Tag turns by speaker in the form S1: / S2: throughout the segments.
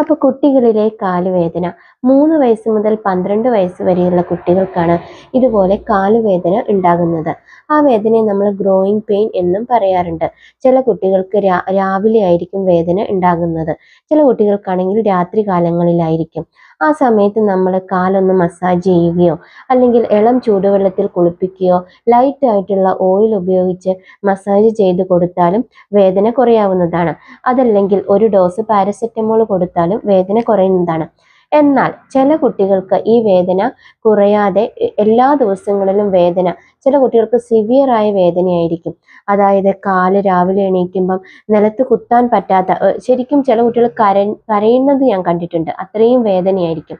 S1: അപ്പോൾ കുട്ടികളിലെ കാലുവേദന മൂന്ന് വയസ്സ് മുതൽ പന്ത്രണ്ട് വയസ്സ് വരെയുള്ള കുട്ടികൾക്കാണ് ഇതുപോലെ കാലുവേദന ഉണ്ടാകുന്നത്. ആ വേദനയെ നമ്മൾ ഗ്രോയിങ് പെയിൻ എന്നും പറയാറുണ്ട്. ചില കുട്ടികൾക്ക് രാവിലെ ആയിരിക്കും വേദന ഉണ്ടാകുന്നത്. ചില കുട്ടികൾക്കാണെങ്കിൽ രാത്രി കാലങ്ങളിലായിരിക്കും. ആ സമയത്ത് നമ്മൾ കാലൊന്ന് മസാജ് ചെയ്യുകയോ അല്ലെങ്കിൽ ഇളം ചൂടുവെള്ളത്തിൽ കുളിപ്പിക്കുകയോ ലൈറ്റ് ആയിട്ടുള്ള ഓയിൽ ഉപയോഗിച്ച് മസാജ് ചെയ്ത് കൊടുത്താലും വേദന കുറയാവുന്നതാണ്. അതല്ലെങ്കിൽ ഒരു ഡോസ് പാരസെറ്റമോൾ കൊടുത്താലും വേദന കുറയുന്നതാണ്. എന്നാൽ ചില കുട്ടികൾക്ക് ഈ വേദന കുറയാതെ എല്ലാ ദിവസങ്ങളിലും വേദന ചില കുട്ടികൾക്ക് സിവിയറായ വേദനയായിരിക്കും. അതായത് കാൽ രാവിലെ എണീക്കുമ്പം നിലത്ത് കുത്താൻ പറ്റാത്ത ശരിക്കും ചില കുട്ടികൾ കര കരയുന്നത് ഞാൻ കണ്ടിട്ടുണ്ട്. അത്രയും വേദനയായിരിക്കും.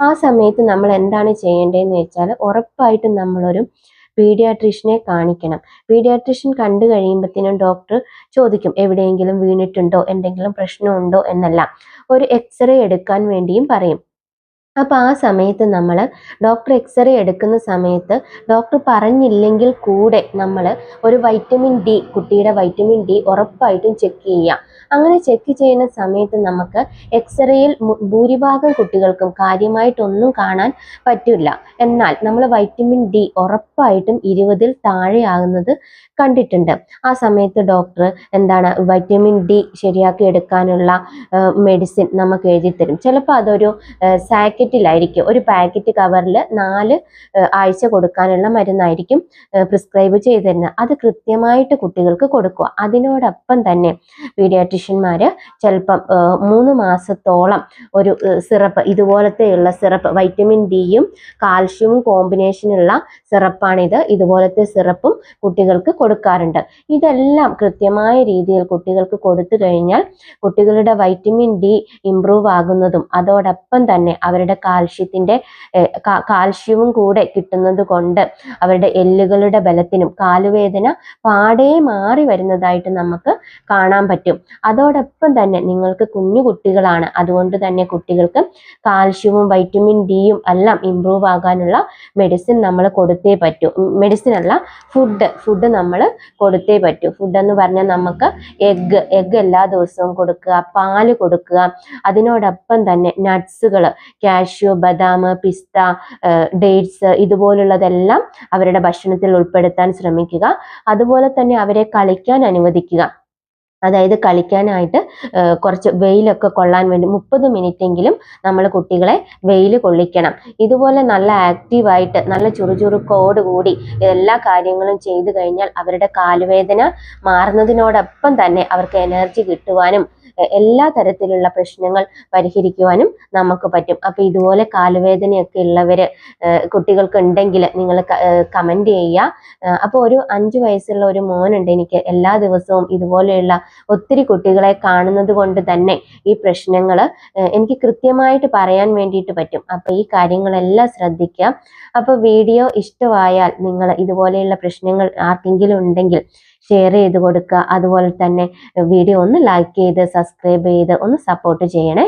S1: ആ സമയത്ത് നമ്മൾ എന്താണ് ചെയ്യേണ്ടതെന്ന് വെച്ചാൽ ഉറപ്പായിട്ടും നമ്മളൊരു പീഡിയാട്രീഷനെ കാണിക്കണം. പീഡിയാട്രീഷ്യൻ കണ്ടു കഴിയുമ്പോഴത്തേനും ഡോക്ടർ ചോദിക്കും എവിടെയെങ്കിലും വീണിട്ടുണ്ടോ? എന്തെങ്കിലും പ്രശ്നമുണ്ടോ? എന്നെല്ലാം. ഒരു എക്സ്റേ എടുക്കാൻ വേണ്ടിയും പറയും. അപ്പോൾ ആ സമയത്ത് നമ്മൾ ഡോക്ടർ എക്സ്റേ എടുക്കുന്ന സമയത്ത് ഡോക്ടർ പറഞ്ഞില്ലെങ്കിൽ കൂടെ നമ്മൾ ഒരു വൈറ്റമിൻ ഡി കുട്ടിയുടെ വൈറ്റമിൻ ഡി ഉറപ്പായിട്ടും ചെക്ക് ചെയ്യാം. അങ്ങനെ ചെക്ക് ചെയ്യുന്ന സമയത്ത് നമുക്ക് എക്സ്റേയിൽ ഭൂരിഭാഗം കുട്ടികൾക്കും കാര്യമായിട്ടൊന്നും കാണാൻ പറ്റില്ല. എന്നാൽ നമ്മൾ വൈറ്റമിൻ ഡി ഉറപ്പായിട്ടും ഇരുപതിൽ താഴെയാകുന്നത് കണ്ടിട്ടുണ്ട്. ആ സമയത്ത് ഡോക്ടർ എന്താണ് വൈറ്റമിൻ ഡി ശരിയാക്കി എടുക്കാനുള്ള മെഡിസിൻ നമുക്ക് എഴുതി തരും ചിലപ്പോൾ അതൊരു സാക്കറ്റിലായിരിക്കും ഒരു പാക്കറ്റ് കവറിൽ നാല് ആഴ്ച കൊടുക്കാനുള്ള മരുന്നായിരിക്കും പ്രിസ്ക്രൈബ് ചെയ്ത് തരുന്നത് അത് കൃത്യമായിട്ട് കുട്ടികൾക്ക് കൊടുക്കുക. അതിനോടൊപ്പം തന്നെ പീഡിയാട്രിഷ്യന്മാർ ചിലപ്പം മൂന്ന് മാസത്തോളം ഒരു സിറപ്പ് ഇതുപോലത്തെയുള്ള സിറപ്പ് വൈറ്റമിൻ ഡിയും കാൽഷ്യവും കോമ്പിനേഷനുള്ള സിറപ്പാണിത്. ഇതുപോലത്തെ സിറപ്പും കുട്ടികൾക്ക് കൊടുക്കാറുണ്ട്. ഇതെല്ലാം കൃത്യമായ രീതിയിൽ കുട്ടികൾക്ക് കൊടുത്തു കഴിഞ്ഞാൽ കുട്ടികളുടെ വൈറ്റമിൻ ഡി ഇംപ്രൂവ് ആകുന്നതും അതോടൊപ്പം തന്നെ അവരുടെ കാൽഷ്യത്തിന്റെ കാൽഷ്യവും കൂടെ കിട്ടുന്നത് കൊണ്ട് അവരുടെ എല്ലുകളുടെ ബലത്തിനും കാലുവേദന പാടെ മാറി വരുന്നതായിട്ട് നമുക്ക് കാണാൻ പറ്റും. അതോടൊപ്പം തന്നെ നിങ്ങൾക്ക് കുഞ്ഞു കുട്ടികളാണ്. അതുകൊണ്ട് തന്നെ കുട്ടികൾക്ക് കാൽഷ്യവും വൈറ്റമിൻ ഡിയും എല്ലാം ഇമ്പ്രൂവ് ആകാനുള്ള മെഡിസിൻ നമ്മൾ കൊടുത്തേ പറ്റൂ. മെഡിസിൻ അല്ല ഫുഡ് ഫുഡ് നമ്മൾ കൊടുത്തേ പറ്റൂ. ഫുഡ് എന്ന് പറഞ്ഞാൽ നമുക്ക് എഗ്ഗ് എഗ്ഗ് എല്ലാ ദിവസവും കൊടുക്കുക പാൽ കൊടുക്കുക. അതിനോടൊപ്പം തന്നെ നട്ട്സുകൾ കാഷ്യൂ ബദാം പിസ്ത ഡേറ്റ്സ് ഇതുപോലുള്ളതെല്ലാം അവരുടെ ഭക്ഷണത്തിൽ ഉൾപ്പെടുത്താൻ ശ്രമിക്കുക. അതുപോലെ തന്നെ അവരെ കളിക്കാൻ അനുവദിക്കുക. അതായത് കളിക്കാനായിട്ട് കുറച്ച് വെയിലൊക്കെ കൊള്ളാൻ വേണ്ടി മുപ്പത് എങ്കിലും നമ്മൾ കുട്ടികളെ വെയിൽ കൊള്ളിക്കണം. ഇതുപോലെ നല്ല ആക്റ്റീവായിട്ട് നല്ല ചുറുചുറുക്കോട് കൂടി എല്ലാ കാര്യങ്ങളും ചെയ്തു കഴിഞ്ഞാൽ അവരുടെ കാലുവേദന മാറുന്നതിനോടൊപ്പം തന്നെ അവർക്ക് എനർജി കിട്ടുവാനും എല്ലാ തരത്തിലുള്ള പ്രശ്നങ്ങൾ പരിഹരിക്കുവാനും നമുക്ക് പറ്റും. അപ്പോൾ ഇതുപോലെ കാലുവേദനയൊക്കെ ഉള്ളവർ കുട്ടികൾക്ക് ഉണ്ടെങ്കിൽ നിങ്ങൾ കമന്റ് ചെയ്യുക. അപ്പോൾ ഒരു അഞ്ച് വയസ്സുള്ള ഒരു മോനുണ്ട് എനിക്ക് എല്ലാ ദിവസവും ഇതുപോലെയുള്ള ഒത്തിരി കുട്ടികളെ കാണുന്നത് കൊണ്ട് തന്നെ ഈ പ്രശ്നങ്ങൾ എനിക്ക് കൃത്യമായിട്ട് പറയാൻ വേണ്ടിയിട്ട് പറ്റും. അപ്പോൾ ഈ കാര്യങ്ങളെല്ലാം ശ്രദ്ധിക്കുക. അപ്പോൾ വീഡിയോ ഇഷ്ടമായാൽ നിങ്ങൾ ഇതുപോലെയുള്ള പ്രശ്നങ്ങൾ ആർക്കെങ്കിലും ഉണ്ടെങ്കിൽ ഷെയർ ചെയ്ത് കൊടുക്കുക. അതുപോലെ തന്നെ വീഡിയോ ഒന്ന് ലൈക്ക് ചെയ്ത് സബ്സ്ക്രൈബ് ചെയ്ത് ഒന്ന് സപ്പോർട്ട് ചെയ്യണേ.